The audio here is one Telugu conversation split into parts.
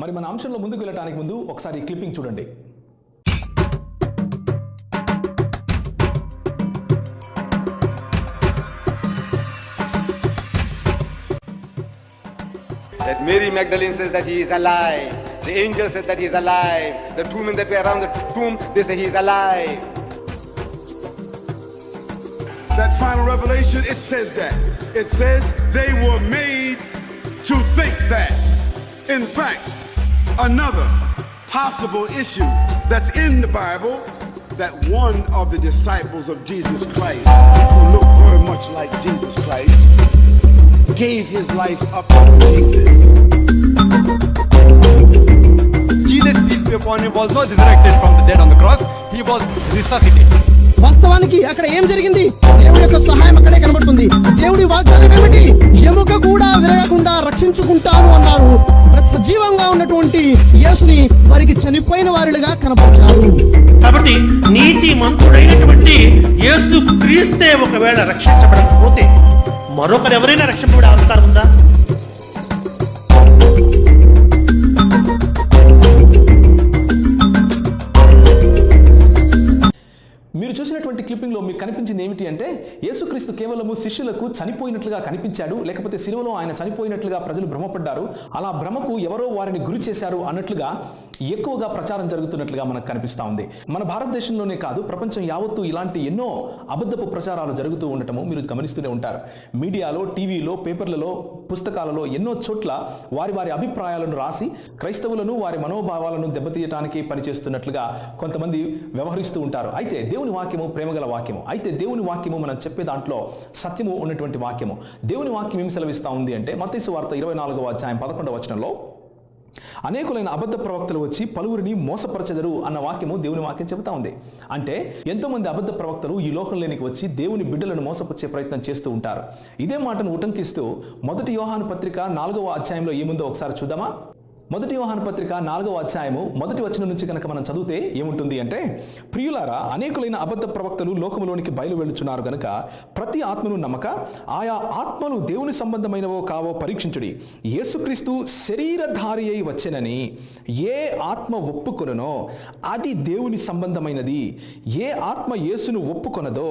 మరి మన అంశంలో ముందుకు వెళ్ళటానికి ముందు ఒకసారి ఈ క్లిప్పింగ్ చూడండి That Mary Magdalene says that he is alive. The angel said that he is alive. The two men that were around the tomb, they say he is alive. That final revelation, it says that. It says they were made to think that. In fact, another possible issue that's in the Bible that one of the disciples of Jesus Christ, who looked very much like Jesus Christ, gave his life up to Jesus. Jesus upon him was not resurrected from the dead on the cross, he was resuscitated. వాస్తవానికి అక్కడ ఏం జరిగింది దేవుడి యొక్క సహాయం అక్కడే కనబడుతుంది. దేవుడి వాగ్దానం ఏమిటి? ఎముక కూడా విరగకుండా రక్షించుకుంటాను అన్నారు. సజీవంగా ఉన్నటువంటి యేసుని వారికి చనిపోయిన వారిగా కనపరిచారు. కాబట్టి నీతి మంతుడైనటువంటి యేసు క్రీస్తే ఒకవేళ రక్షించబడకపోతే మరొకరు ఎవరైనా రక్షింపబడే ఆస్కారం ఉందా? మీరు చూసినటువంటి క్లిప్పింగ్లో మీకు కనిపించింది ఏమిటి అంటే యేసుక్రీస్తు కేవలము శిష్యులకు చనిపోయినట్లుగా కనిపించాడు లేకపోతే సిలువలో ఆయన చనిపోయినట్లుగా ప్రజలు భ్రమపడ్డారు. అలా భ్రమకు ఎవరో వారిని గురి చేశారు అన్నట్లుగా ఎక్కువగా ప్రచారం జరుగుతున్నట్లుగా మనకు కనిపిస్తూ ఉంది. మన భారతదేశంలోనే కాదు ప్రపంచం యావత్తు ఇలాంటి ఎన్నో అబద్ధపు ప్రచారాలు జరుగుతూ ఉండటము మీరు గమనిస్తూనే ఉంటారు. మీడియాలో టీవీలో పేపర్లలో పుస్తకాలలో ఎన్నో చోట్ల వారి వారి అభిప్రాయాలను రాసి క్రైస్తవులను వారి మనోభావాలను దెబ్బతీయటానికి పనిచేస్తున్నట్లుగా కొంతమంది వ్యవహరిస్తూ ఉంటారు. అయితే దేవుని వాక్యము ప్రేమగల వాక్యము. అయితే దేవుని వాక్యము మనం చెప్పే దాంట్లో సత్యము ఉన్నటువంటి వాక్యము. దేవుని వాక్యం ఏం సెలవిస్తా ఉంది అంటే మతీసు వార్త ఇరవై నాలుగవ అధ్యాయం పదకొండవ వచనంలో అనేకులైన అబద్ధ ప్రవక్తలు వచ్చి పలువురిని మోసపరచెదరు అన్న వాక్యము దేవుని వాక్యం చెబుతా ఉంది. అంటే ఎంతో మంది అబద్ధ ప్రవక్తలు ఈ లోకంలోనికి వచ్చి దేవుని బిడ్డలను మోసపరిచే ప్రయత్నం చేస్తూ ఉంటారు. ఇదే మాటను ఉటంకిస్తూ మొదటి యోహాను పత్రిక నాలుగవ అధ్యాయంలో ఏముందో ఒకసారి చూద్దామా? మొదటి యోహాను పత్రిక నాలుగవ అధ్యాయము మొదటి వచనం నుంచి కనుక మనం చదివితే ఏముంటుంది అంటే ప్రియులారా అనేకులైన అబద్ధ ప్రవక్తలు లోకంలోనికి బయలు వెళ్ళుచున్నారు గనుక ప్రతి ఆత్మను నమ్మక ఆయా ఆత్మలు దేవుని సంబంధమైనవో కావో పరీక్షించుడి. యేసుక్రీస్తు శరీరధారి అయి వచ్చెనని ఏ ఆత్మ ఒప్పుకొననో అది దేవుని సంబంధమైనది. ఏ ఆత్మ యేసును ఒప్పుకొనదో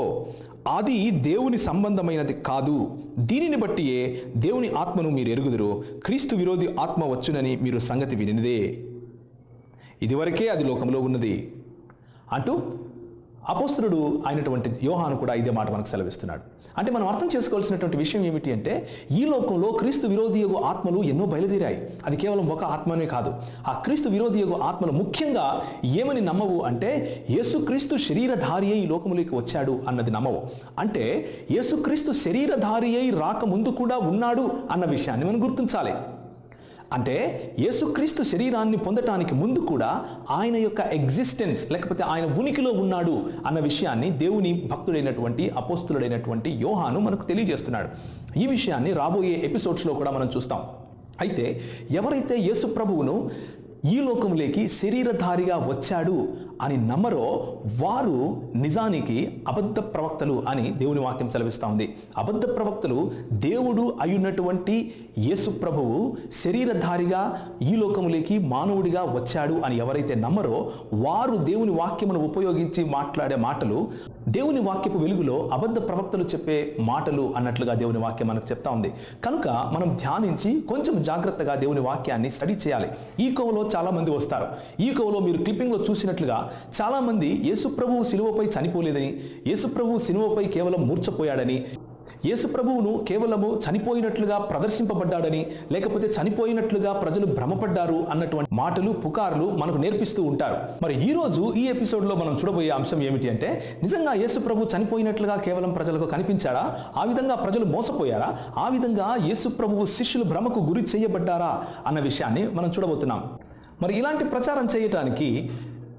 అది దేవుని సంబంధమైనది కాదు. దీనిని బట్టియే దేవుని ఆత్మను మీరు ఎరుగుదురు. క్రీస్తు విరోధి ఆత్మ వచ్చునని మీరు సంగతి వినినదే. ఇదివరకే అది లోకంలో ఉన్నది. అంటూ అపోస్తుడు అయినటువంటి యోహాను కూడా ఇదే మాట మనకు సెలవిస్తున్నాడు. అంటే మనం అర్థం చేసుకోవాల్సినటువంటి విషయం ఏమిటి అంటే ఈ లోకంలో క్రీస్తు విరోధి యొక్క ఆత్మలు ఎన్నో బయలుదేరాయి. అది కేవలం ఒక ఆత్మనే కాదు. ఆ క్రీస్తు విరోధి యొక్క ఆత్మలు ముఖ్యంగా ఏమని నమ్మవు అంటే యేసుక్రీస్తు శరీరధారి అయి ఈ లోకములోకి వచ్చాడు అన్నది నమ్మవు. అంటే యేసుక్రీస్తు శరీరధారి అయి రాకముందు కూడా ఉన్నాడు అన్న విషయాన్ని మనం గుర్తించాలి. అంటే యేసుక్రీస్తు శరీరాన్ని పొందటానికి ముందు కూడా ఆయన యొక్క ఎగ్జిస్టెన్స్ లేకపోతే ఆయన ఉనికిలో ఉన్నాడు అన్న విషయాన్ని దేవుని భక్తుడైనటువంటి అపోస్తుడైనటువంటి యోహాను మనకు తెలియజేస్తున్నాడు. ఈ విషయాన్ని రాబోయే ఎపిసోడ్స్లో కూడా మనం చూస్తాం. అయితే ఎవరైతే యేసు ప్రభువును ఈ లోకంలోకి శరీరధారిగా వచ్చాడు అని నమ్మరో వారు నిజానికి అబద్ధ ప్రవక్తలు అని దేవుని వాక్యం సెలవిస్తూ ఉంది. అబద్ధ ప్రవక్తలు దేవుడు అయ్యున్నటువంటి యేసు ప్రభువు శరీరధారిగా ఈ లోకములోకి మానవుడిగా వచ్చాడు అని ఎవరైతే నమ్మరో వారు దేవుని వాక్యమును ఉపయోగించి మాట్లాడే మాటలు దేవుని వాక్యపు వెలుగులో అబద్ధ ప్రవక్తలు చెప్పే మాటలు అన్నట్లుగా దేవుని వాక్యం మనకు చెప్తా ఉంది. కనుక మనం ధ్యానించి కొంచెం జాగ్రత్తగా దేవుని వాక్యాన్ని స్టడీ చేయాలి. ఈ కోవలో చాలా మంది వస్తారు. ఈ కోవలో మీరు క్లిప్పింగ్లో చూసినట్లుగా చాలా మంది యేసుప్రభువు సిలువపై చనిపోలేదని యేసుప్రభువు సిలువపై కేవలం మూర్చపోయాడని యేసుప్రభువును కేవలము చనిపోయినట్లుగా ప్రదర్శింపబడ్డాడని లేకపోతే చనిపోయినట్లుగా ప్రజలు భ్రమపడ్డారు అన్నటువంటి మాటలు పుకార్లు మనకు నేర్పిస్తూ ఉంటారు. మరి ఈ రోజు ఈ ఎపిసోడ్లో మనం చూడబోయే అంశం ఏమిటి అంటే నిజంగా యేసుప్రభు చనిపోయినట్లుగా కేవలం ప్రజలకు కనిపించాడా? ఆ విధంగా ప్రజలు మోసపోయారా? ఆ విధంగా యేసుప్రభువు శిష్యులు భ్రమకు గురి చేయబడ్డారా? అన్న విషయాన్ని మనం చూడబోతున్నాం. మరి ఇలాంటి ప్రచారం చేయటానికి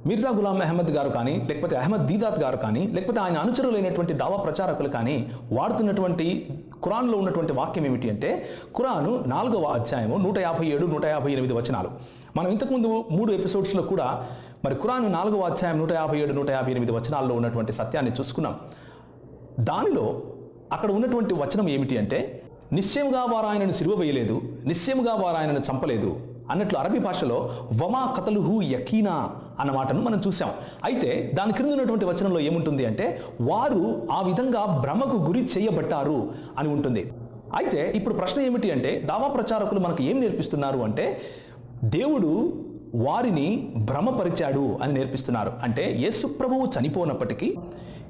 మిర్జా గులాం అహ్మద్ గారు కానీ లేకపోతే అహ్మద్ దీదాత్ గారు కానీ లేకపోతే ఆయన అనుచరులైనటువంటి దావా ప్రచారకులు కానీ వాడుతున్నటువంటి ఖురాన్లో ఉన్నటువంటి వాక్యం ఏమిటి అంటే ఖురాను నాలుగవ అధ్యాయము నూట యాభై ఏడు నూట యాభై ఎనిమిది వచనాలు. మనం ఇంతకుముందు మూడు ఎపిసోడ్స్లో కూడా మరి కురాన్ నాలుగవ అధ్యాయం నూట యాభై ఏడు నూట యాభై ఎనిమిది వచనాల్లో ఉన్నటువంటి సత్యాన్ని చూసుకున్నాం. దానిలో అక్కడ ఉన్నటువంటి వచనం ఏమిటి అంటే నిశ్చయముగా వారు ఆయనను సిలువ వేయలేదు నిశ్చయముగా వారు ఆయనను చంపలేదు అన్నట్లు అరబీ భాషలో వమా కతలుహు యకీనా అన్న మాటను మనం చూసాం అయితే దాని క్రింద ఉన్నటువంటి వచనంలో ఏముంటుంది అంటే వారు ఆ విధంగా భ్రమకు గురి చేయబట్టారు అని ఉంటుంది. అయితే ఇప్పుడు ప్రశ్న ఏమిటి అంటే దావా ప్రచారకులు మనకు ఏం నేర్పిస్తున్నారు అంటే దేవుడు వారిని భ్రమపరిచాడు అని నేర్పిస్తున్నారు. అంటే యేసు ప్రభువు చనిపోనప్పటికీ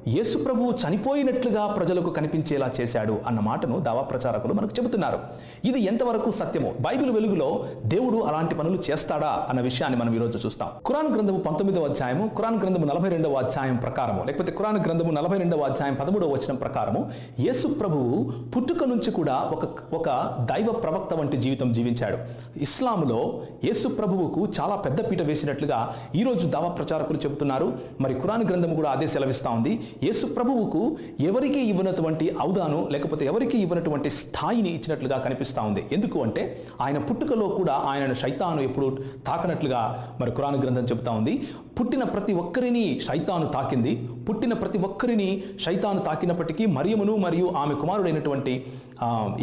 యేసు ప్రభువు చనిపోయినట్లుగా ప్రజలకు కనిపించేలా చేశాడు అన్న మాటను దావా ప్రచారకులు మనకు చెబుతున్నారు. ఇది ఎంతవరకు సత్యమో? బైబిల్ వెలుగులో దేవుడు అలాంటి పనులు చేస్తాడా అన్న విషయాన్ని మనం ఈరోజు చూస్తాం. ఖురాన్ గ్రంథము పంతొమ్మిదవ అధ్యాయము ఖురాన్ గ్రంథము నలభై రెండవ అధ్యాయం ప్రకారము లేకపోతే ఖురాన్ గ్రంథము నలభై రెండవ అధ్యాయం పదమూడవ వచనం ప్రకారము యేసు ప్రభువు పుట్టుక నుంచి కూడా ఒక ఒక దైవ ప్రవక్త వంటి జీవితం జీవించాడు. ఇస్లాములో యేసు ప్రభువుకు చాలా పెద్ద పీట వేసినట్లుగా ఈరోజు దావా ప్రచారకులు చెబుతున్నారు. మరి ఖురాన్ గ్రంథము కూడా అదే సెలవిస్తా ఉంది. యేసు ప్రభువుకు ఎవరికి ఇవ్వనటువంటి ఔదాను లేకపోతే ఎవరికి ఇవ్వనటువంటి స్థాయిని ఇచ్చినట్లుగా కనిపిస్తా ఉంది? ఎందుకు అంటే ఆయన పుట్టుకలో కూడా ఆయనను శైతాను ఎప్పుడు తాకనట్లుగా మరి కురాను గ్రంథం చెబుతా ఉంది. పుట్టిన ప్రతి ఒక్కరిని శైతాను తాకింది. పుట్టిన ప్రతి ఒక్కరిని శైతాను తాకినప్పటికీ మరియమును మరియు ఆమె కుమారుడైనటువంటి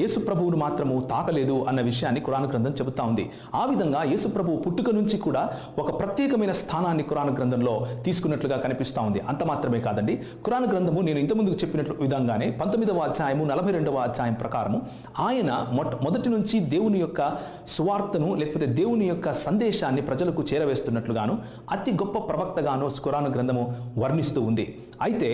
యేసుప్రభువును యేసు ప్రభువును మాత్రము తాకలేదు అన్న విషయాన్ని కురాన్ గ్రంథం చెబుతా ఉంది. ఆ విధంగా యేసు ప్రభువు పుట్టుక నుంచి కూడా ఒక ప్రత్యేకమైన స్థానాన్ని ఖురాన్ గ్రంథంలో తీసుకున్నట్లుగా కనిపిస్తూ ఉంది. అంత మాత్రమే కాదండి. ఖురాన్ గ్రంథము నేను ఇంతకుముందుకు చెప్పినట్లు విధంగానే పంతొమ్మిదవ అధ్యాయము నలభై రెండవ అధ్యాయం ప్రకారము ఆయన మొదటి నుంచి దేవుని యొక్క సువార్తను లేకపోతే దేవుని యొక్క సందేశాన్ని ప్రజలకు చేరవేస్తున్నట్లుగాను అతి గొప్ప ప్రవక్తగాను ఖురాన్ గ్రంథము వర్ణిస్తూ ఉంది. అయితే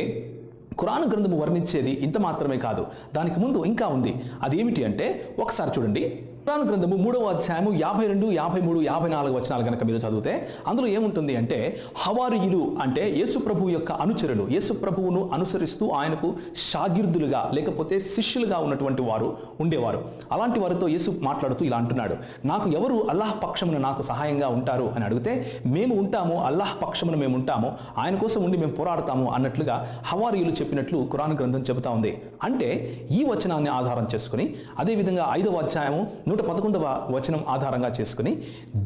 ఖురాన్ గ్రంథము వర్ణించేది ఇంత మాత్రమే కాదు. దానికి ముందు ఇంకా ఉంది. అదేమిటి అంటే ఒకసారి చూడండి. ఖురాన్ గ్రంథము మూడవ అధ్యాయము యాభై రెండు యాభై మూడు యాభై నాలుగు వచనాలు కనుక మీరు చదివితే అందులో ఏముంటుంది అంటే హవారియులు అంటే యేసు ప్రభు యొక్క అనుచరులు యేసు ప్రభువును అనుసరిస్తూ ఆయనకు షాగిర్దులుగా లేకపోతే శిష్యులుగా ఉన్నటువంటి వారు ఉండేవారు. అలాంటి వారితో యేసు మాట్లాడుతూ ఇలా అంటున్నాడు నాకు ఎవరు అల్లాహ్ పక్షమున నాకు సహాయంగా ఉంటారు? అని అడిగితే మేము ఉంటాము అల్లాహ్ పక్షమున మేము ఉంటాము ఆయన కోసం ఉండి మేము పోరాడతాము అన్నట్లుగా హవారియులు చెప్పినట్లు ఖురాన్ గ్రంథం చెబుతా ఉంది. అంటే ఈ వచనాన్ని ఆధారం చేసుకుని అదేవిధంగా ఐదవ అధ్యాయము నూట పదకొండవ వచనం ఆధారంగా చేసుకుని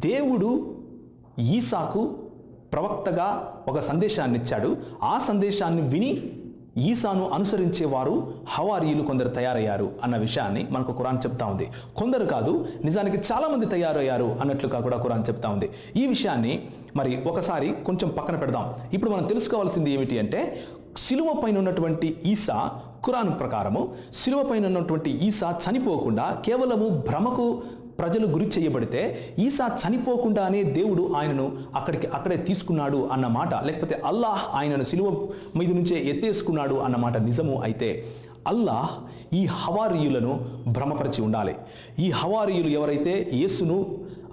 దేవుడు ఈసాకు ప్రవక్తగా ఒక సందేశాన్ని ఇచ్చాడు ఆ సందేశాన్ని విని ఈసాను అనుసరించేవారు హవారీయులు కొందరు తయారయ్యారు అన్న విషయాన్ని మనకు కురాన్ చెప్తా ఉంది. కొందరు కాదు నిజానికి చాలామంది తయారయ్యారు అన్నట్లుగా కూడా కురాన్ చెప్తా ఉంది. ఈ విషయాన్ని మరి ఒకసారి కొంచెం పక్కన పెడదాం. ఇప్పుడు మనం తెలుసుకోవాల్సింది ఏమిటి అంటే సిలువ పైన ఉన్నటువంటి ఈసా ఖురాను ప్రకారము సిలువ పైన ఉన్నటువంటి ఈసా చనిపోకుండా కేవలము భ్రమకు ప్రజలు గురి చేయబడితే ఈసా చనిపోకుండానే దేవుడు ఆయనను అక్కడికి అక్కడే తీసుకున్నాడు అన్నమాట లేకపోతే అల్లాహ్ ఆయనను సిలువ మీద నుంచే ఎత్తేసుకున్నాడు అన్నమాట నిజము అయితే అల్లాహ్ ఈ హవారీయులను భ్రమపరిచి ఉండాలి. ఈ హవారీయులు ఎవరైతే యేసును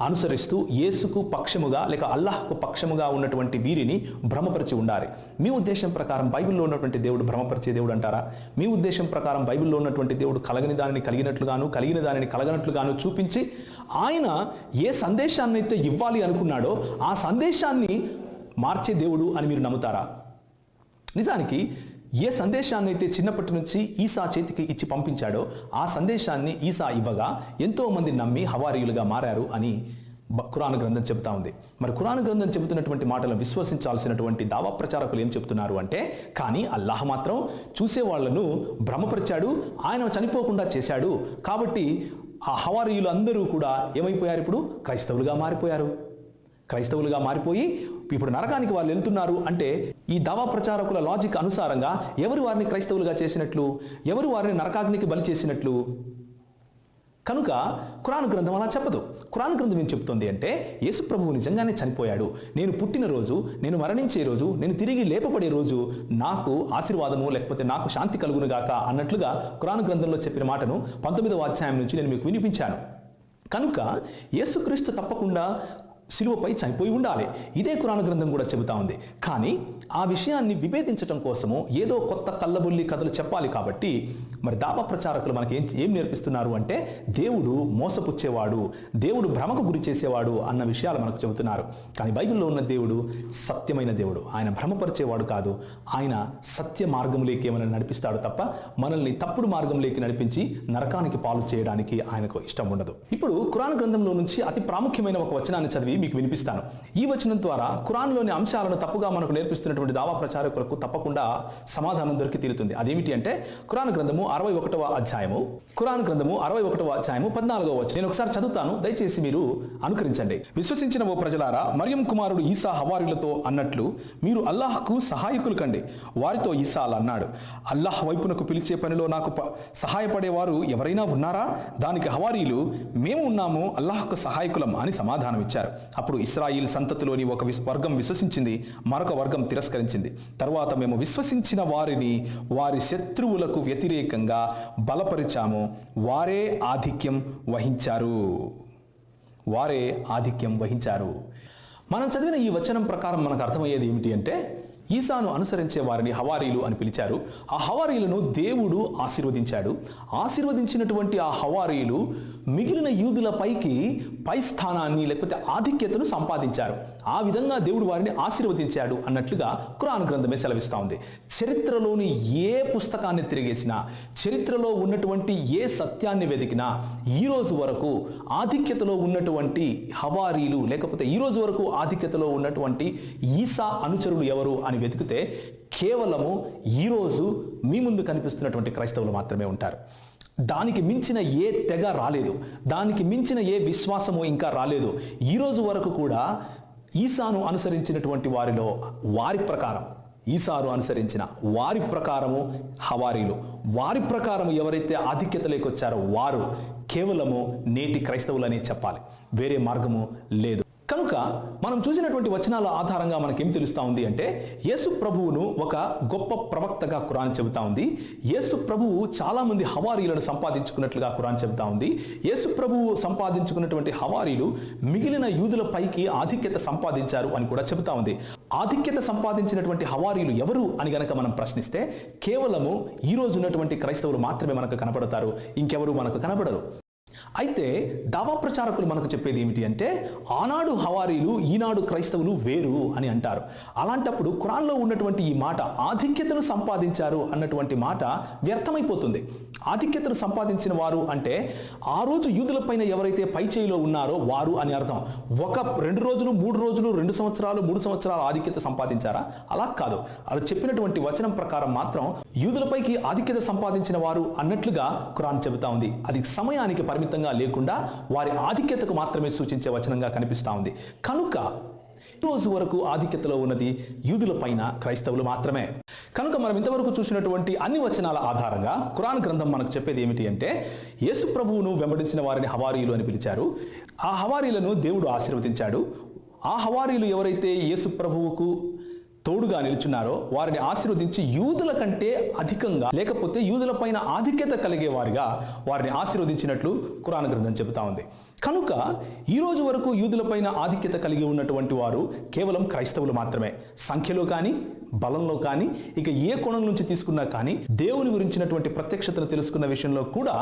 అనుసరిస్తూ యేసుకు పక్షముగా లేక అల్లాహ్కు పక్షముగా ఉన్నటువంటి వీరిని భ్రమపరిచి ఉండాలి. మీ ఉద్దేశం ప్రకారం బైబిల్లో ఉన్నటువంటి దేవుడు భ్రమపరిచే దేవుడు అంటారా? మీ ఉద్దేశం ప్రకారం బైబిల్లో ఉన్నటువంటి దేవుడు కలగని దానిని కలిగినట్లుగాను కలిగిన దానిని కలగనట్లుగాను చూపించి ఆయన ఏ సందేశాన్ని అయితే ఇవ్వాలి అనుకున్నాడో ఆ సందేశాన్ని మార్చే దేవుడు అని మీరు నమ్ముతారా? నిజానికి ఏ సందేశాన్ని అయితే చిన్నప్పటి నుంచి ఈసా చేతికి ఇచ్చి పంపించాడో ఆ సందేశాన్ని ఈసా ఇవ్వగా ఎంతో మంది నమ్మి హవారీయులుగా మారారు అని బ- ఖురాన్ గ్రంథం చెబుతా ఉంది. మరి ఖురాన్ గ్రంథం చెబుతున్నటువంటి మాటలను విశ్వసించాల్సినటువంటి దావా ప్రచారకులు ఏం చెబుతున్నారు అంటే కానీ అల్లాహ్ మాత్రం చూసే వాళ్ళను భ్రమపరిచాడు ఆయన చనిపోకుండా చేశాడు. కాబట్టి ఆ హవారీయులు అందరూ కూడా ఏమైపోయారు ఇప్పుడు? క్రైస్తవులుగా మారిపోయారు. క్రైస్తవులుగా మారిపోయి ఇప్పుడు నరకానికి వాళ్ళు వెళ్తున్నారు అంటే ఈ దావా ప్రచారకుల లాజిక్ అనుసారంగా ఎవరు వారిని క్రైస్తవులుగా చేసినట్లు? ఎవరు వారిని నరకాగ్నికి బలి చేసినట్లు? కనుక ఖురాన్ గ్రంథం అలా చెప్పదు. ఖురాన్ గ్రంథం ఏం చెప్తుంది అంటే యేసు ప్రభువు నిజంగానే చనిపోయాడు. నేను పుట్టిన రోజు నేను మరణించే రోజు నేను తిరిగి లేపబడే రోజు నాకు ఆశీర్వాదము లేకపోతే నాకు శాంతి కలుగునుగాక అన్నట్లుగా ఖురాన్ గ్రంథంలో చెప్పిన మాటను పంతొమ్మిదవ అధ్యాయం నుంచి నేను మీకు వినిపించాను. కనుక యేసుక్రీస్తు తప్పకుండా సిలువపై చనిపోయి ఉండాలి. ఇదే కురాణ గ్రంథం కూడా చెబుతా ఉంది. కానీ ఆ విషయాన్ని విభేదించటం కోసము ఏదో కొత్త కళ్ళబుల్లి కథలు చెప్పాలి కాబట్టి మరి దావ ప్రచారకులు మనకి ఏం ఏం నేర్పిస్తున్నారు అంటే దేవుడు మోసపుచ్చేవాడు దేవుడు భ్రమకు గురి చేసేవాడు అన్న విషయాలు మనకు చెబుతున్నారు. కానీ బైబిల్లో ఉన్న దేవుడు సత్యమైన దేవుడు. ఆయన భ్రమపరిచేవాడు కాదు. ఆయన సత్య మార్గంలోకి ఏమైనా నడిపిస్తాడు తప్ప మనల్ని తప్పుడు మార్గంలోకి నడిపించి నరకానికి పాలు చేయడానికి ఆయనకు ఇష్టం ఉండదు. ఇప్పుడు కురాన్ గ్రంథంలో నుంచి అతి ప్రాముఖ్యమైన ఒక వచనాన్ని చదివి మీకు వినిపిస్తాను. ఈ వచనం ద్వారా ఖురాన్లోని అంశాలను తప్పుగా మనకు నేర్పిస్తున్నటువంటి దావా ప్రచారకులకు తప్పకుండా సమాధానం దొరికి తీరుతుంది. అదేమిటి అంటే ఖురాన్ గ్రంథము అరవై ఒకటవ అధ్యాయము ఖురాన్ గ్రంథము అరవై ఒకటవ అధ్యాయము పద్నాలుగో వచ్చి నేను ఒకసారి చదువుతాను దయచేసి మీరు అనుకరించండి. విశ్వసించిన ఓ ప్రజలారా మరియం కుమారుడు ఈసా హవారీలతో అన్నట్లు మీరు అల్లాహ్కు సహాయకులు కండి. వారితో ఈసా అలా అన్నాడు. అల్లాహ్ వైపునకు పిలిచే పనిలో నాకు సహాయపడేవారు ఎవరైనా ఉన్నారా? దానికి హవారీలు మేము ఉన్నాము అల్లాహ్కు సహాయకులం అని సమాధానం ఇచ్చారు అప్పుడు ఇస్రాయిల్ సంతతిలోని ఒక వర్గం విశ్వసించింది మరొక వర్గం తిరస్కరించింది. తర్వాత మేము విశ్వసించిన వారిని వారి శత్రువులకు వ్యతిరేకంగా బలపరిచాము. వారే ఆధిక్యం వహించారు. వారే ఆధిక్యం వహించారు. మనం చదివిన ఈ వచనం ప్రకారం మనకు అర్థమయ్యేది ఏమిటి అంటే ఈసాను అనుసరించే వారిని హవారీలు అని పిలిచారు. ఆ హవారీలను దేవుడు ఆశీర్వదించాడు. ఆశీర్వదించినటువంటి ఆ హవారీలు మిగిలిన యూదుల పైకి పై స్థానాన్ని లేకపోతే ఆధిక్యతను సంపాదించారు. ఆ విధంగా దేవుడు వారిని ఆశీర్వదించాడు అన్నట్లుగా ఖురాన్ గ్రంథమే సెలవిస్తా ఉంది. చరిత్రలోని ఏ పుస్తకాన్ని తిరిగేసినా చరిత్రలో ఉన్నటువంటి ఏ సత్యాన్ని వెతికినా ఈరోజు వరకు ఆధిక్యతలో ఉన్నటువంటి హవారీలు లేకపోతే ఈరోజు వరకు ఆధిక్యతలో ఉన్నటువంటి ఈసా అనుచరులు ఎవరు అని వెతికితే కేవలము ఈరోజు మీ ముందు కనిపిస్తున్నటువంటి క్రైస్తవులు మాత్రమే ఉంటారు. దానికి మించిన ఏ తెగ రాలేదు. దానికి మించిన ఏ విశ్వాసము ఇంకా రాలేదు. ఈరోజు వరకు కూడా ఈసాను అనుసరించినటువంటి వారిలో వారి ప్రకారం ఈసారు అనుసరించిన వారి ప్రకారము హవారీలు. వారి ప్రకారము ఎవరైతే ఆధిక్యతలోకి వచ్చారో వారు కేవలము నేటి క్రైస్తవులనే చెప్పాలి. వేరే మార్గము లేదు. మనం చూసినటువంటి వచనాల ఆధారంగా మనకేం తెలుస్తా ఉంది అంటే యేసు ప్రభువును ఒక గొప్ప ప్రవక్తగా ఖురాన్ చెబుతా ఉంది. యేసు ప్రభువు చాలా మంది హవారీలను సంపాదించుకున్నట్లుగా ఖురాన్ చెబుతా ఉంది. యేసు ప్రభువు సంపాదించుకున్నటువంటి హవారీలు మిగిలిన యూదుల పైకి ఆధిక్యత సంపాదించారు అని కూడా చెబుతా ఉంది. ఆధిక్యత సంపాదించినటువంటి హవారీలు ఎవరు అని గనక మనం ప్రశ్నిస్తే కేవలము ఈ ఉన్నటువంటి క్రైస్తవులు మాత్రమే మనకు కనపడతారు. ఇంకెవరు మనకు కనపడరు అయితే దావా ప్రచారకులు మనకు చెప్పేది ఏమిటి అంటే ఆనాడు హవారీలు ఈనాడు క్రైస్తవులు వేరు అని అంటారు. అలాంటప్పుడు ఖురాన్లో ఉన్నటువంటి ఈ మాట ఆధిక్యతను సంపాదించారు అన్నటువంటి మాట వ్యర్థమైపోతుంది. ఆధిక్యతను సంపాదించిన వారు అంటే ఆ రోజు యూదులపైన ఎవరైతే పై చేయిలో ఉన్నారో వారు అని అర్థం. ఒక రెండు రోజులు మూడు రోజులు రెండు సంవత్సరాలు మూడు సంవత్సరాలు ఆధిక్యత సంపాదించారా? అలా కాదు. అలా చెప్పినటువంటి వచనం ప్రకారం మాత్రం యూదులపైకి ఆధిక్యత సంపాదించిన వారు అన్నట్లుగా ఖురాన్ చెబుతా ఉంది. అది సమయానికి పరిమితంగా లేకుండా వారి ఆధిక్యతకు మాత్రమే సూచించే వచనంగా కనిపిస్తూ ఉంది. కనుక రోజు వరకు ఆధిక్యతలో ఉన్నది యూదుల పైన క్రైస్తవులు మాత్రమే. కనుక మనం ఇంతవరకు చూసినటువంటి అన్ని వచనాల ఆధారంగా ఖురాన్ గ్రంథం మనకు చెప్పేది ఏమిటి అంటే యేసు ప్రభువును వెంబడించిన వారిని హవారీలు అని పిలిచారు. ఆ హవారీలను దేవుడు ఆశీర్వదించాడు. ఆ హవారీలు ఎవరైతే యేసు ప్రభువుకు తోడుగా నిలుచున్నారో వారిని ఆశీర్వదించి యూదుల కంటే అధికంగా లేకపోతే యూదుల పైన ఆధిక్యత కలిగే వారిగా వారిని ఆశీర్వదించినట్లు ఖురాన్ గ్రంథం చెబుతా ఉంది. కనుక ఈ రోజు వరకు యూదులపైన ఆధిక్యత కలిగి ఉన్నటువంటి వారు కేవలం క్రైస్తవులు మాత్రమే. సంఖ్యలో కానీ బలంలో కానీ ఇక ఏ కోణం నుంచి తీసుకున్నా కానీ దేవుని గురించినటువంటి ప్రత్యక్షతను తెలుసుకున్న విషయంలో కూడా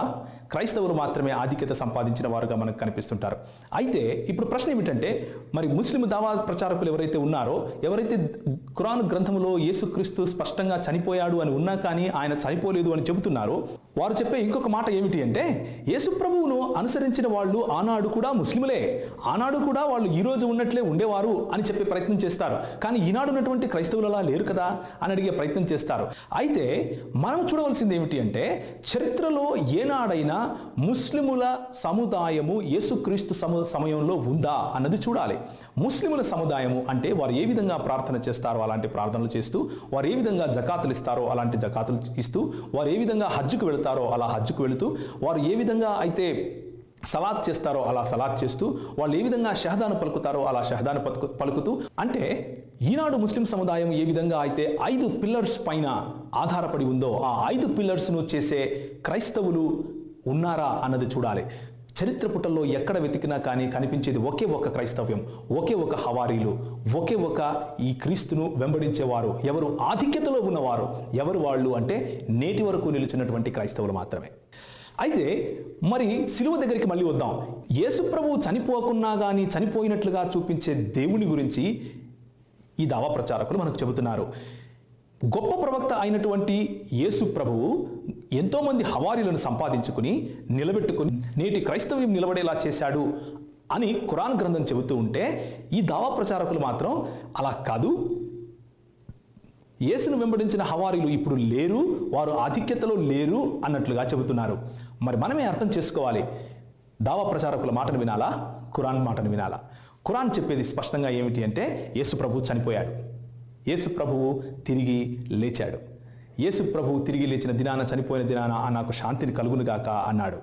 క్రైస్తవులు మాత్రమే ఆధిక్యత సంపాదించిన వారుగా మనకు కనిపిస్తుంటారు. అయితే ఇప్పుడు ప్రశ్న ఏమిటంటే మరి ముస్లిం దావా ప్రచారకులు ఎవరైతే ఉన్నారో ఎవరైతే ఖురాన్ గ్రంథంలో యేసుక్రీస్తు స్పష్టంగా చనిపోయాడు అని ఉన్నా కానీ ఆయన చనిపోలేదు అని చెబుతున్నారో వారు చెప్పే ఇంకొక మాట ఏమిటి అంటే యేసుప్రభువును అనుసరించిన వాళ్ళు ఆనాడు కూడా ముస్లిములే. ఆనాడు కూడా వాళ్ళు ఈ రోజు ఉన్నట్లే ఉండేవారు అని చెప్పే ప్రయత్నం చేస్తారు. కానీ ఈనాడు ఉన్నటువంటి క్రైస్తవులలా లేరు కదా అని అడిగే ప్రయత్నం చేస్తారు. అయితే మనం చూడవలసింది ఏమిటి అంటే చరిత్రలో ఏనాడైనా ముస్లిముల సముదాయము యేసుక్రీస్తు సమ సమయంలో ఉందా అన్నది చూడాలి. ముస్లిముల సముదాయము అంటే వారు ఏ విధంగా ప్రార్థన చేస్తారో అలాంటి ప్రార్థనలు చేస్తూ వారు ఏ విధంగా జకాతులు ఇస్తారో అలాంటి జకాతులు ఇస్తూ వారు ఏ విధంగా హజ్జుకు వెళతారో అలా హజ్జుకు వెళుతూ వారు ఏ విధంగా అయితే సలాద్ చేస్తారో అలా సలాద్ చేస్తూ వాళ్ళు ఏ విధంగా షహదాను పలుకుతారో అలా షహదాను పలుకు పలుకుతూ అంటే ఈనాడు ముస్లిం సముదాయం ఏ విధంగా అయితే ఐదు పిల్లర్స్ పైన ఆధారపడి ఉందో ఆ ఐదు పిల్లర్స్ను చేసే క్రైస్తవులు ఉన్నారా అన్నది చూడాలి. చరిత్ర పుటల్లో ఎక్కడ వెతికినా కానీ కనిపించేది ఒకే ఒక క్రైస్తవ్యం ఒకే ఒక హవారీలు ఒకే ఒక ఈ క్రీస్తును వెంబడించేవారు. ఎవరు ఆధిక్యతలో ఉన్నవారు ఎవరు వాళ్ళు అంటే నేటి వరకు నిలిచినటువంటి క్రైస్తవులు మాత్రమే. అయితే మరి సిలువ దగ్గరికి మళ్ళీ వద్దాం. యేసుప్రభువు చనిపోకున్నా కానీ చనిపోయినట్లుగా చూపించే దేవుని గురించి ఈ దావా ప్రచారకులు మనకు చెబుతున్నారు. గొప్ప ప్రవక్త అయినటువంటి యేసు ప్రభువు ఎంతోమంది హవారీలను సంపాదించుకుని నిలబెట్టుకుని నేటి క్రైస్తవ్యం నిలబడేలా చేశాడు అని ఖురాన్ గ్రంథం చెబుతూ ఉంటే ఈ దావా ప్రచారకులు మాత్రం అలా కాదు. యేసును వెంబడించిన హవారీలు ఇప్పుడు లేరు వారు ఆధిక్యతలో లేరు అన్నట్లుగా చెబుతున్నారు. మరి మనమే అర్థం చేసుకోవాలి. దావా ప్రచారకుల మాటను వినాలా? ఖురాన్ మాటను వినాలా? ఖురాన్ చెప్పేది స్పష్టంగా ఏమిటి అంటే యేసు ప్రభు చనిపోయాడు. యేసు ప్రభువు తిరిగి లేచాడు. యేసు ప్రభువు తిరిగి లేచిన దినాన చనిపోయిన దినాన నాకు శాంతిని కలుగునుగాక అన్నాడు.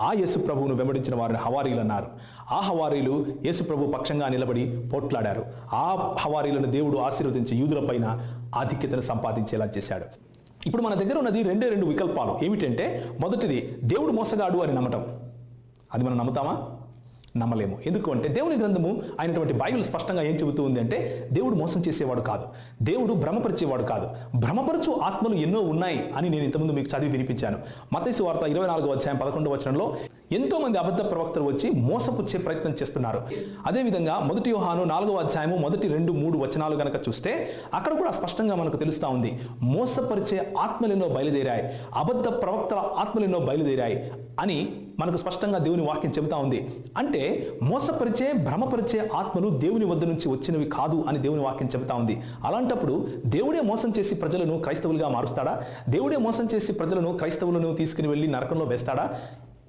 ఆ యేసు ప్రభువును వెంబడించిన వారిని హవారీలు అన్నారు. ఆ హవారీలు యేసు ప్రభు పక్షంగా నిలబడి పోట్లాడారు. ఆ హవారీలను దేవుడు ఆశీర్వదించి యూదులపైన ఆధిక్యతను సంపాదించేలా చేశాడు. ఇప్పుడు మన దగ్గర ఉన్నది రెండే రెండు వికల్పాలు. ఏమిటంటే మొదటిది దేవుడు మోసగాడు అని నమ్మటం. అది మనం నమ్ముతామా? నమ్మలేము. ఎందుకు అంటే దేవుని గ్రంథము అయినటువంటి బైబిల్ స్పష్టంగా ఏం చెబుతూ ఉంది అంటే దేవుడు మోసం చేసేవాడు కాదు. దేవుడు భ్రమపరిచేవాడు కాదు. భ్రమపరచు ఆత్మలు ఎన్నో ఉన్నాయి అని నేను ఇంతకుముందు మీకు చదివి వినిపించాను. మతేసు వార్త ఇరవై నాలుగు అధ్యాయం పదకొండు వచనంలో ఎంతోమంది అబద్ధ ప్రవక్తలు వచ్చి మోసపుచ్చే ప్రయత్నం చేస్తున్నారు. అదేవిధంగా మొదటి యోహాను నాలుగవ అధ్యాయము మొదటి రెండు మూడు వచనాలు గనక చూస్తే అక్కడ కూడా స్పష్టంగా మనకు తెలుస్తా ఉంది. మోసపరిచే ఆత్మలెన్నో బయలుదేరాయి. అబద్ధ ప్రవక్తల ఆత్మలెన్నో బయలుదేరాయి అని మనకు స్పష్టంగా దేవుని వాక్యం చెబుతా ఉంది. అంటే మోసపరిచే భ్రమపరిచే ఆత్మలు దేవుని వద్ద నుంచి వచ్చినవి కాదు అని దేవుని వాక్యం చెబుతా ఉంది. అలాంటప్పుడు దేవుడే మోసం చేసి ప్రజలను క్రైస్తవులుగా మారుస్తాడా? దేవుడే మోసం చేసి ప్రజలను క్రైస్తవులను తీసుకుని వెళ్ళి నరకంలో వేస్తాడా?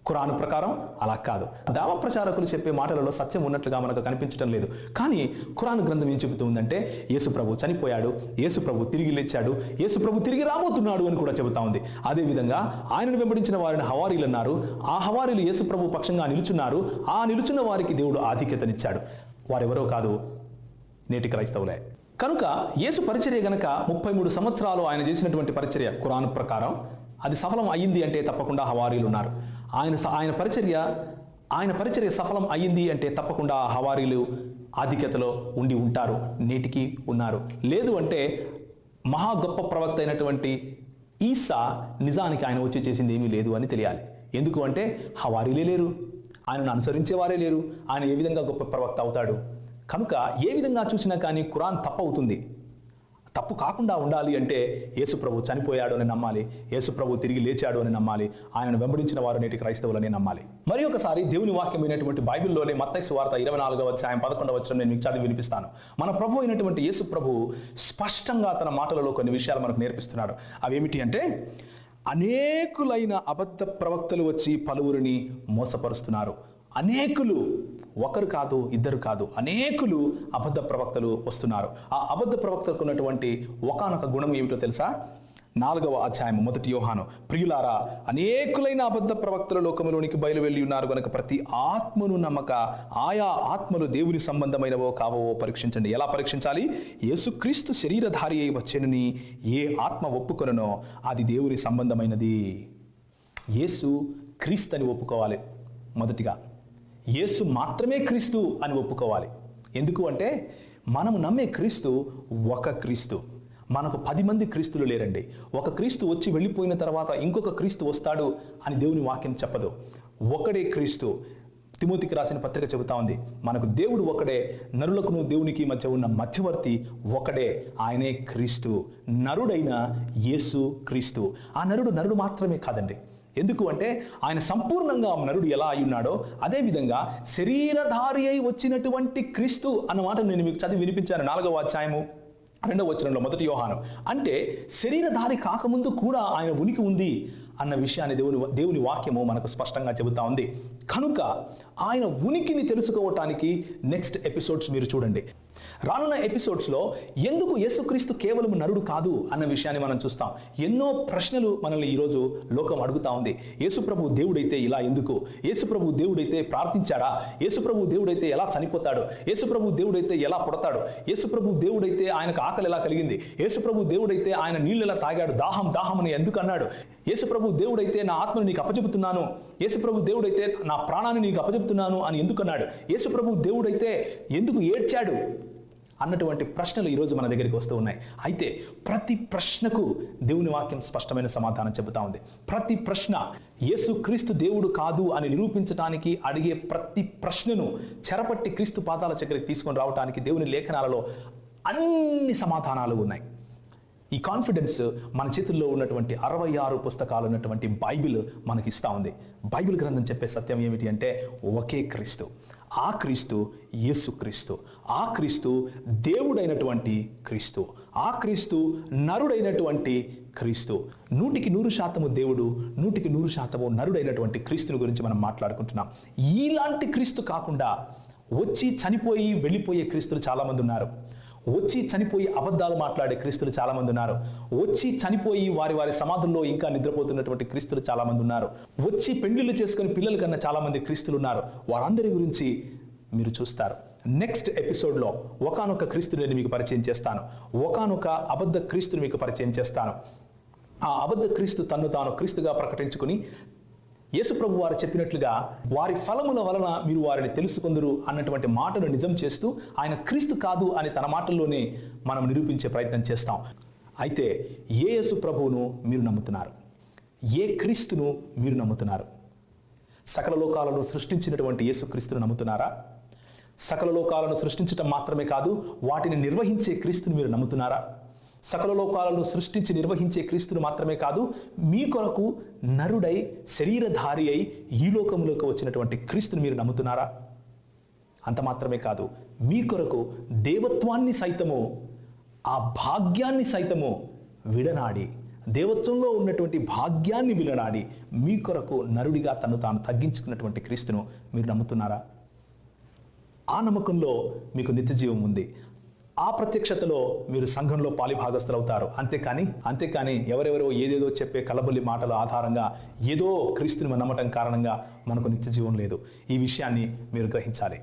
ఖురాను ప్రకారం అలా కాదు. దావ ప్రచారకులు చెప్పే మాటలలో సత్యం ఉన్నట్లుగా మనకు కనిపించడం లేదు. కానీ ఖురాన్ గ్రంథం ఏం చెబుతూ ఉందంటే యేసు ప్రభు చనిపోయాడు యేసు ప్రభు తిరిగి లేచాడు యేసు ప్రభు తిరిగి రాబోతున్నాడు అని కూడా చెబుతా ఉంది. అదేవిధంగా ఆయనను వెంబడించిన వారిని హవారీలు అన్నారు. ఆ హవారీలు యేసు ప్రభు పక్షంగా నిలుచున్నారు. ఆ నిలుచున్న వారికి దేవుడు ఆధిక్యతనిచ్చాడు. వారెవరో కాదు నేటి క్రైస్తవులే. కనుక యేసు పరిచర్య గనక ముప్పై మూడు సంవత్సరాలు ఆయన చేసినటువంటి పరిచర్య ఖురాన్ ప్రకారం అది సఫలం అయ్యింది అంటే తప్పకుండా హవారీలు ఉన్నారు. ఆయన ఆయన పరిచర్య ఆయన పరిచర్య సఫలం అయ్యింది అంటే తప్పకుండా హవారీలు ఆధిక్యతలో ఉండి ఉంటారు నేటికి ఉన్నారు. లేదు అంటే మహా గొప్ప ప్రవక్త అయినటువంటి ఈసా నిజానికి ఆయన వచ్చి చేసింది ఏమీ లేదు అని తెలియాలి. ఎందుకు అంటే హవారీలే లేరు ఆయనను అనుసరించేవారే లేరు ఆయన ఏ విధంగా గొప్ప ప్రవక్త అవుతాడు? కనుక ఏ విధంగా చూసినా కానీ ఖురాన్ తప్పవుతుంది. తప్పు కాకుండా ఉండాలి అంటే యేసుప్రభు చనిపోయాడు అని నమ్మాలి యేసుప్రభు తిరిగి లేచాడు అని నమ్మాలి ఆయనను వెంబడించిన వారు నేటి క్రైస్తవులని నమ్మాలి. మరి ఒకసారి దేవుని వాక్యమైనటువంటి బైబిల్లోనే మత్తైసు వార్త ఇరవై నాలుగవ అధ్యాయం పదకొండవ వచ్చిన నేను మీకు చదివి వినిపిస్తాను. మన ప్రభు అయినటువంటి యేసు ప్రభు స్పష్టంగా తన మాటలలో కొన్ని విషయాలు మనకు నేర్పిస్తున్నాడు. అవేమిటి అంటే అనేకులైన అబద్ధ ప్రవక్తలు వచ్చి పలువురిని మోసపరుస్తున్నారు. అనేకులు ఒకరు కాదు ఇద్దరు కాదు అనేకులు అబద్ధ ప్రవక్తలు వస్తున్నారు. ఆ అబద్ధ ప్రవక్తలకు ఉన్నటువంటి ఒకానొక గుణం ఏమిటో తెలుసా? నాలుగవ అధ్యాయం మొదటి యోహాను. ప్రియులారా అనేకులైన అబద్ధ ప్రవక్తల లోకములోనికి బయలువెళ్ళి ఉన్నారు కనుక ప్రతి ఆత్మను నమ్మక ఆయా ఆత్మలు దేవుని సంబంధమైనవో కావో పరీక్షించండి. ఎలా పరీక్షించాలి? యేసుక్రీస్తు శరీరధారి అయి వచ్చేనని ఏ ఆత్మ ఒప్పుకొననో అది దేవుని సంబంధమైనది. యేసు క్రీస్తు అని ఒప్పుకోవాలి. మొదటిగా యేసు మాత్రమే క్రీస్తు అని ఒప్పుకోవాలి. ఎందుకు అంటే మనము నమ్మే క్రీస్తు ఒక క్రీస్తు. మనకు పది మంది క్రీస్తులు లేరండి. ఒక క్రీస్తు వచ్చి వెళ్ళిపోయిన తర్వాత ఇంకొక క్రీస్తు వస్తాడు అని దేవుని వాక్యం చెప్పదు. ఒకడే క్రీస్తు. తిమోతికి రాసిన పత్రిక చెబుతా ఉంది. మనకు దేవుడు ఒకడే నరులకును దేవునికి మధ్య ఉన్న మధ్యవర్తి ఒకడే ఆయనే క్రీస్తు. నరుడైన యేసు క్రీస్తు. ఆ నరుడు నరుడు మాత్రమే కాదండి. ఎందుకు అంటే ఆయన సంపూర్ణంగా నరుడు ఎలా అయి ఉన్నాడో అదేవిధంగా శరీరధారి అయి వచ్చినటువంటి క్రీస్తు అన్న మాట నేను మీకు చదివి వినిపించాను నాలుగవ అధ్యాయము రెండవ వచనంలో మొదటి యోహాను. అంటే శరీరధారి కాకముందు కూడా ఆయన ఉనికి ఉంది అన్న విషయాన్ని దేవుని దేవుని వాక్యము మనకు స్పష్టంగా చెబుతా ఉంది. కనుక ఆయన ఉనికిని తెలుసుకోవటానికి నెక్స్ట్ ఎపిసోడ్స్ మీరు చూడండి. రానున్న ఎపిసోడ్స్లో ఎందుకు యేసుక్రీస్తు కేవలం నరుడు కాదు అన్న విషయాన్ని మనం చూస్తాం. ఎన్నో ప్రశ్నలు మనల్ని ఈరోజు లోకం అడుగుతా ఉంది. యేసుప్రభు దేవుడైతే ఇలా ఎందుకు? యేసుప్రభు దేవుడైతే ప్రార్థించాడా? యేసుప్రభు దేవుడైతే ఎలా చనిపోతాడు? యేసుప్రభు దేవుడైతే ఎలా పుడతాడు? యేసుప్రభు దేవుడైతే ఆయనకు ఆకలి ఎలా కలిగింది? యేసుప్రభు దేవుడైతే ఆయన నీళ్ళు ఎలా తాగాడు? దాహం దాహం అని ఎందుకు అన్నాడు? యేసుప్రభు దేవుడైతే నా ఆత్మను నీకు అప్పచెబుతున్నాను. యేసుప్రభు దేవుడైతే నా ప్రాణాన్ని నీకు అప్పచెబుతున్నాను అని ఎందుకు అన్నాడు? యేసుప్రభు దేవుడైతే ఎందుకు ఏడ్చాడు? అన్నటువంటి ప్రశ్నలు ఈరోజు మన దగ్గరికి వస్తూ ఉన్నాయి. అయితే ప్రతి ప్రశ్నకు దేవుని వాక్యం స్పష్టమైన సమాధానం చెబుతా ఉంది. ప్రతి ప్రశ్న యేసు క్రీస్తు దేవుడు కాదు అని నిరూపించడానికి అడిగే ప్రతి ప్రశ్నను చెరపట్టి క్రీస్తు పాదాల దగ్గరికి తీసుకొని రావడానికి దేవుని లేఖనాలలో అన్ని సమాధానాలు ఉన్నాయి. ఈ కాన్ఫిడెన్స్ మన చేతుల్లో ఉన్నటువంటి అరవై ఆరు పుస్తకాలు ఉన్నటువంటి బైబిల్ మనకి ఇస్తా ఉంది. బైబిల్ గ్రంథం చెప్పే సత్యం ఏమిటి అంటే ఒకే క్రీస్తు. ఆ క్రీస్తు యేసుక్రీస్తు ఆ క్రీస్తు దేవుడైనటువంటి క్రీస్తు. ఆ క్రీస్తు నరుడైనటువంటి క్రీస్తు. నూటికి నూరు శాతము దేవుడు నూటికి నూరు శాతము నరుడైనటువంటి క్రీస్తుని గురించి మనం మాట్లాడుకుంటున్నాం. ఇలాంటి క్రీస్తు కాకుండా వచ్చి చనిపోయి వెళ్ళిపోయే క్రీస్తులు చాలామంది ఉన్నారు. వచ్చి చనిపోయి అబద్ధాలు మాట్లాడే క్రీస్తులు చాలామంది ఉన్నారు. వచ్చి చనిపోయి వారి వారి సమాధుల్లో ఇంకా నిద్రపోతున్నటువంటి క్రీస్తులు చాలామంది ఉన్నారు. వచ్చి పెళ్ళిళ్ళు చేసుకుని పిల్లల కన్నా చాలామంది క్రీస్తులు ఉన్నారు. వారందరి గురించి మీరు చూస్తారు. నెక్స్ట్ ఎపిసోడ్లో ఒకానొక క్రీస్తుని నేను మీకు పరిచయం చేస్తాను. ఒకనొక అబద్ధ క్రీస్తుని మీకు పరిచయం చేస్తాను. ఆ అబద్ధ క్రీస్తు తన్ను తాను క్రీస్తుగా ప్రకటించుకుని యేసుప్రభు వారు చెప్పినట్లుగా వారి ఫలముల వలన మీరు వారిని తెలుసుకుందరు అన్నటువంటి మాటను నిజం చేస్తూ ఆయన క్రీస్తు కాదు అని తన మాటల్లోనే మనం నిరూపించే ప్రయత్నం చేస్తాం. అయితే ఏ యేసు ప్రభువును మీరు నమ్ముతున్నారు? ఏ క్రీస్తును మీరు నమ్ముతున్నారు? సకల లోకాలను సృష్టించినటువంటి యేసుక్రీస్తును నమ్ముతున్నారా? సకల లోకాలను సృష్టించటం మాత్రమే కాదు వాటిని నిర్వహించే క్రీస్తును మీరు నమ్ముతున్నారా? సకల లోకాలను సృష్టించి నిర్వహించే క్రీస్తును మాత్రమే కాదు మీ కొరకు నరుడై శరీరధారి అయి ఈ లోకంలోకి వచ్చినటువంటి క్రీస్తుని మీరు నమ్ముతున్నారా? అంత మాత్రమే కాదు మీ కొరకు దేవత్వాన్ని సైతము ఆ భాగ్యాన్ని సైతము విడనాడి దేవత్వంలో ఉన్నటువంటి భాగ్యాన్ని విడనాడి మీ కొరకు నరుడిగా తను తాను తగ్గించుకున్నటువంటి క్రీస్తును మీరు నమ్ముతున్నారా? ఆ నమ్మకంలో మీకు నిత్యజీవం ఉంది. ఆ ప్రత్యక్షతలో మీరు సంఘంలో పాలిభాగస్తులవుతారు అంతేకాని అంతేకాని ఎవరెవరో ఏదేదో చెప్పే కలబొల్లి మాటల ఆధారంగా ఏదో క్రీస్తుని నమ్మటం కారణంగా మనకు నిత్యజీవం లేదు. ఈ విషయాన్ని మీరు గ్రహించాలి.